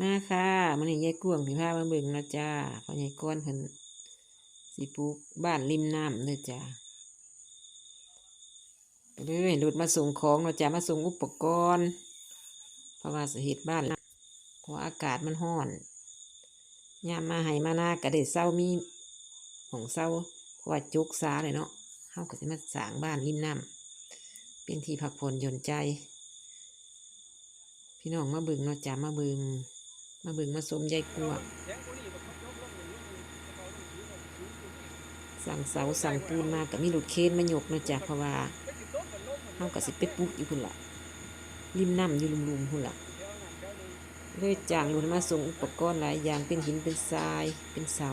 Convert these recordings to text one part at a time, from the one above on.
มาค่ะมันนี่ยายกวงสิพามาเบิ่งนะจ้าพอยายก้อนเพิ่นสิปลูกบ้านริมน้ำเด้อจ้าไปเลยรถมาส่งของเนาะจ้ามาส่งอุปกรณ์เพราะว่าสเหตุบ้านเพราะอากาศมันร้อนยามมาให้มานาก็ได้เศร้ามีของเศร้าเพราะว่าจุกซาเลยเนาะเฮาก็สิมาสร้างบ้านริมน้ำเป็นที่พักผ่อนหย่อนใจ พี่น้องมาบิ่งเนาะจ้ามาบิ่ง มาเบิ่งมาสมยายกวงสั่งเสาสั่งปูนมากับมีรถเคนมาหยกเนาะจ้าเพราะว่าเฮาก็สิไปปลูกอยู่พุ่นละริมน้ำอยู่ลุมๆพุ่นละเลยจ้างรถมาส่งอุปกรณ์หลายอย่างเป็นหินเป็นทรายเป็นเสา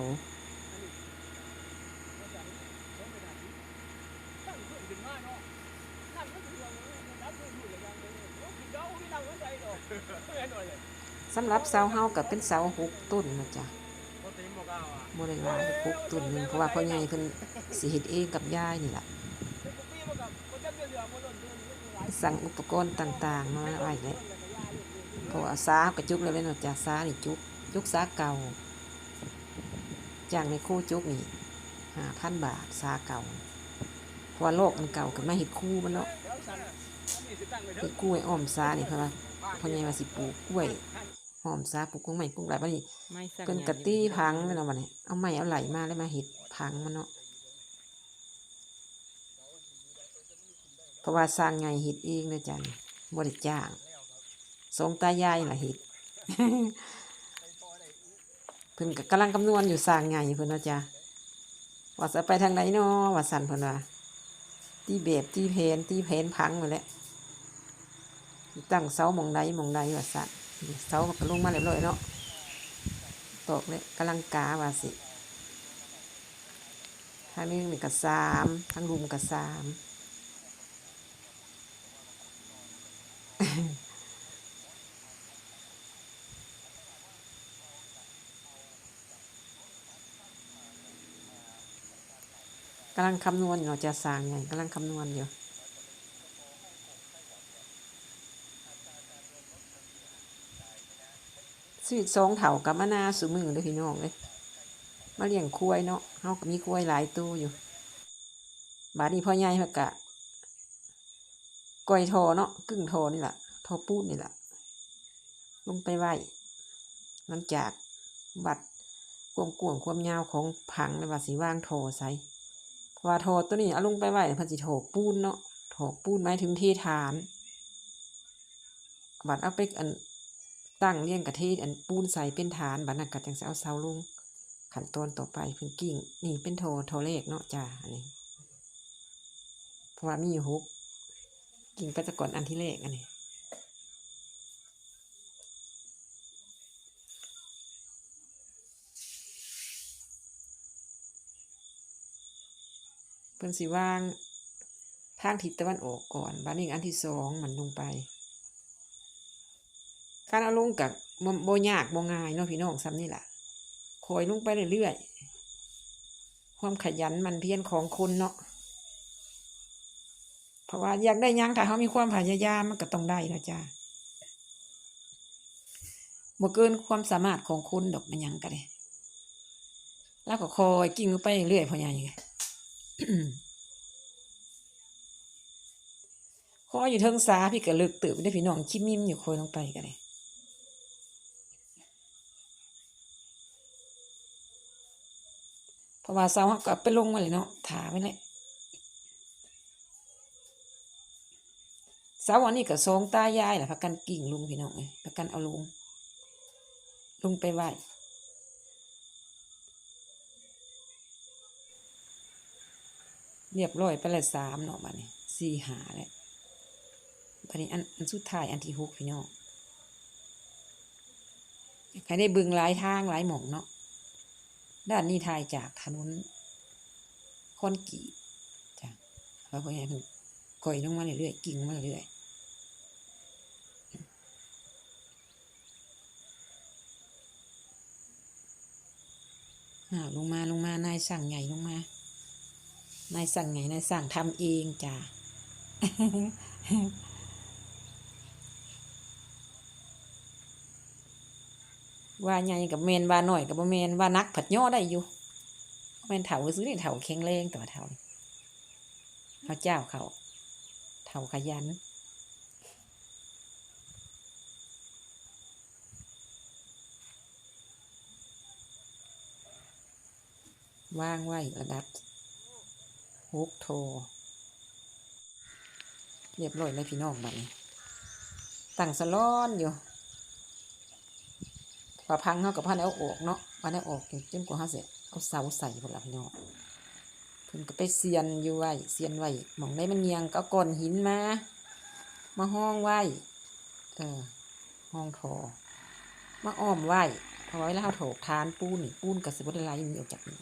สำหรับเสาเฮากับเป็นเสาหกต้นนะจ๊ะโมได้หลายหกต้นหนึ่งเพราะว่าพ่อใหญ่เพิ่นสิเฮ็ดเองกับยายนี่แหละสั่งอุปกรณ์ต่างๆมาไว้แล้วเพราะว่าสาก็จุกแล้วเนะจ้ะสานี่จุกจุกสาเก่าจ้างในคู่จุกนี่ห้าพันบาทสาเก่าเพราะว่าโลกมันเก่ากับมาเฮ็ดคู่มันเนาะเฮ็ดกล้วยอ้อมสานี่เพราะว่าพ่อใหญ่ว่าสิปลูกกล้วย หอมซาปลูกกุ้งใหม่กุ้งไหลบัดนี้เกินกะตี้พังเลยเนาะบัดนี้เอาไม้เอาไหลมาแล้วมาเห็ดพังมันเนาะเพราะว่าสร้างไงเห็ดเองเลยจ้ะนี่บ่ได้จ้างสองตายายล่ะเห็ดเพิ่นก็กำลังคำนวณอยู่สร้างไงเพิ่นเนาะจ้ะว่าจะไปทางไหนเนาะว่าสั่นเพิ่นว่าตีแบบตีเพนตีเพนพังหมดแล้วตั้งเสาหมองใดหมองใดว่าสั่น เสาก็ลงมาเรียบร้อยเนาะตกเลยกำลังกาว่าสิทางนี้นี่ก็สามทางรุมก็สามกำลังคำนวณอยู่เนาจะสร้างไงกำลังคำนวณอยู่ ชีวิตสองเถากับมะนาวสุมือเลยพี่น้องเลยมาเลี้ยงควายเนาะเฮาก็มีควายหลายตัวอยู่ บาดนี้พ่อใหญ่เขากะก้อยทอเนาะกึ่งทอนี่แหละทอปูนนี่แหละลงไปไหวหลังจากบัดความกวงความยาวของผังในว่าสีว่างทอใส่ว่าทอตัวนี้เอาลงไปไหวพันสิโถปูนเนาะโถปูนหมายถึงเทฐาน บัดเอาไปอัน ตั้งเรียงกะทิอันปูนใส่เป็นฐานบัดนั้นก็จังสิเอาเสาลงขั้นตอนต่อไปเพิ่นกิ่งนี่เป็นโทโทเลขเนาะจ้าอันนี้เพราะว่ามีอยู่หกกิ่งไปจะก่อนอันที่เลขอันนี้เพิ่นสิวางทางทิศตะวันออกก่อนบัดนี้อันที่สองมันลงไป การเอาลงกับโบยากโบง่ายเนาะพี่น้องซ้ำนี่แหละคอยลงไปเรื่อยๆ ความขยันมันเพียรของคนเนาะ เพราะว่าอยากได้ยังถ้าเขามีความพยายามมันก็ต้องได้เนาะจ้าบ่เกินความสามารถของคนดอกมันยังก็ได้แล้วก็คอยกิ่งลงไปเรื่อยๆพอใหญ่ไงคอยอยู่เทิงสาพี่ก็ลิกตื่นได้พี่น้องชิมมิมอยู่คอยลงไปกันเลย เพ ราะว่าเสาหักก็ไปลงมาเลยเนาะถาไว้เลยเสาอันนี้ก็สองตายายแหละพักกันกิ่งลุงพี่น้องเลยพักกันเอาลงลุงไปไหวเรียบร้อยไปเลยสามเนาะบัดนี้สี่หาแล้วบัดนี้อันอันสุดท้ายอันที่หกพี่น้องใครได้บึงหลายทางหลายหม่องเนาะ ด้านนี้ทายจากถนนคอนกีจ้ะเขาก็ยังก่อยลงมาเรื่อยๆกิ่งมาเรื่อยๆลงมาลงมานายสั่งใหญ่ลงมานายสั่งไงนายสั่งทำเองจ้ะ ว่าใหญ่กับเมนว่าหน่อยกับบ่เมนว่านักผัดย่อได้อยู่แม่นเถาซื้อนี่เถาแข็งแรงตัวเถาพระเจ้าเขาเถาขยันว่างไว้ระดับฮุกโท เรียบร้อยเลยพี่น้องบัดนี้ตั้งสลอนอยู่ ปลาพังเขากับพันเอาออกเนาะพันเอาออกจนกว่าเขาเสร็จเอาเสาใส่พวกเราพี่น้องเพิ่นก็ไปเสียนอยู่ไว้เสียนไว้หมองได้มันเนียงก็ก้อนหินมามาห้องไว้เออห้องทอมาอ้อมไว้พราะไว้แล้วเขาโถกทานปูนปูนกับสิบได้ไหลหนีออกจากนี่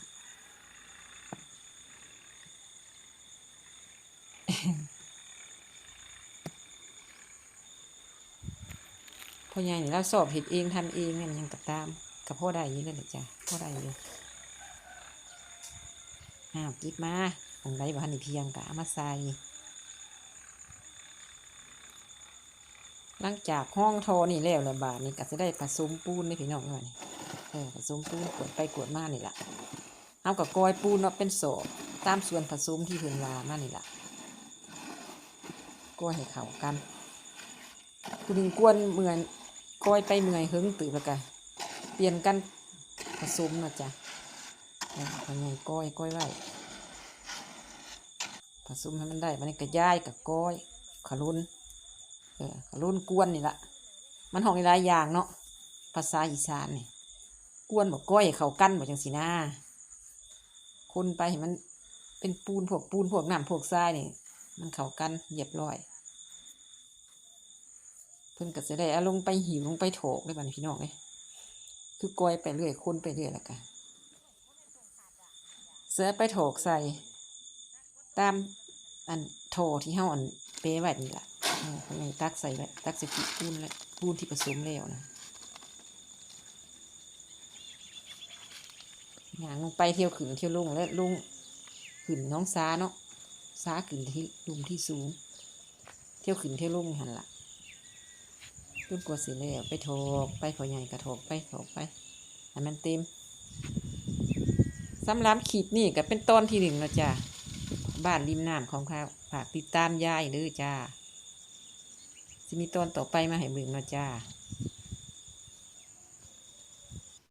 พ่อใหญ่นี่เราสอบเห็ดเองทำเองเนี่ยมันยังกับตาม กับพ่อได้อยี่นั่นแหละจ้ะพ่อได้อยู่อ้าวกิบมาของไรบ้านนี่เพียงกะมาใส่หลังจากห้องโทอนี่แล้วแหละบาทนี่ก็จะได้ผสมปูนในพี่น้องหน่อยเออผสมปูนกดไปกดมานี่แหละเอากับกอยปูนเนาะเป็นโสบตามส่วนผสมที่เพิ่นว่ามานี่แหละกอยให้เข้ากันคุณดิงกวนเหมือน กอยไปเมื่อยหึงตื่นแล้วกันเปลี่ยนกันผสมนะจ๊ะเออทำไงก้อยก้อยไว้ผสมให้มันได้มันนี่ก็ย่ายกับก้อยขลุนเออขลุนกวนนี่ละมันห้องหลายอย่างเนาะภาษาอีสานนี่กวนบอกก้อยเขากันบอกจังสีนาคนไปเห็นมันเป็นปูนพวกปูนพวกน้ำพวกทรายนี่ มันเขากันเรียบร้อย พิ่นก็จะได้อาลงไปหิวลงไปโถกเลยบัดนี้พี่น้องเลยคือกอยไปเรื่อยคนไปเรื่อยล้วกันเสือไปโถกใส่ ตามอันโถที่เฮาอันเป๊ะไว้นี่ละออข้างในตักใส่ไว้ตักใส่ปูนแล้วปูนที่ผสมแล้วนะหางลงไปเที่ยวขึ้นเที่ยวลงแล้วลงขึ้นน้องซาเนาะซาขึ้นที่ลุมที่สูง เที่ยวขึ้นเที่ยวลงหันละ จนกวดสิแล้วไปโถกไปขอใหญ่กระโถกไปโถกไปให้มันเต็มสำหรับขีดนี่ก็เป็นต้นที่หนึ่งแล้วจ้าบ้านริมน้ำของข้าวฝากติดตามยายเด้อจ้าจะมีต้นต่อไปมาให้เบิ่งนะจ้า